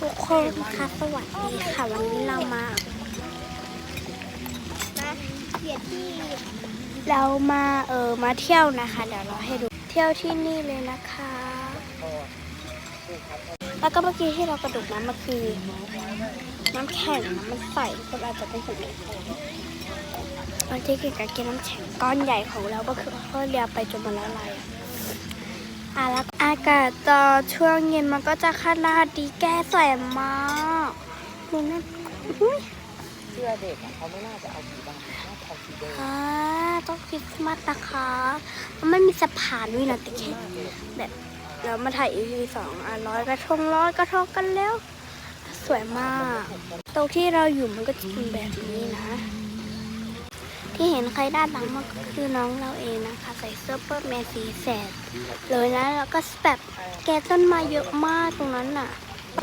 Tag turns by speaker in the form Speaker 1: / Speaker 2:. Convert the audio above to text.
Speaker 1: ทุกคนคะสวัสดีค่ะ วันนี้เรามาเบียดที่เรามาเออมาเที่ยวนะคะ เดี๋ยวเราให้ดูเที่ยวที่นี่เลยนะคะ แล้วก็เมื่อกี้ที่เรากระดุกน้ำมาคือน้ำแข็งน้ำมันใสคนอาจจะเป็นคนอื่นบางทีกินกับกินน้ำแข็งก้อนใหญ่ของเราก็คือก็เรียไปจนมันละลาย อะอะแล้วอากาศตอนช่วงเย็นมันก็จะขนาดดีแก้สวยมากดูนั่นอุ้ย
Speaker 2: เสื้อเด็กอะเขาไม่น่าจะเอาสีดำน่าจะเอาสีแดง
Speaker 1: อ่าต้องคริสต์มาสนะคะมันไม่มีสะพานด้วยนะแต่แค่แบบเรามาถ่ายอีพีสองอะร้อยกระทงร้อยกระทงกันแล้ว สวยมาก ตรงที่เราอยู่มันก็จะเป็นแบบนี้นะ ที่เห็นใครด้านหลังมันก็คือน้องเราเองนะคะ ใส่เสื้อเปิ้ลแมนสีแสดเลยนะแล้วก็แบบแกต้นไมาเยอะมากตรงนั้นน่ะ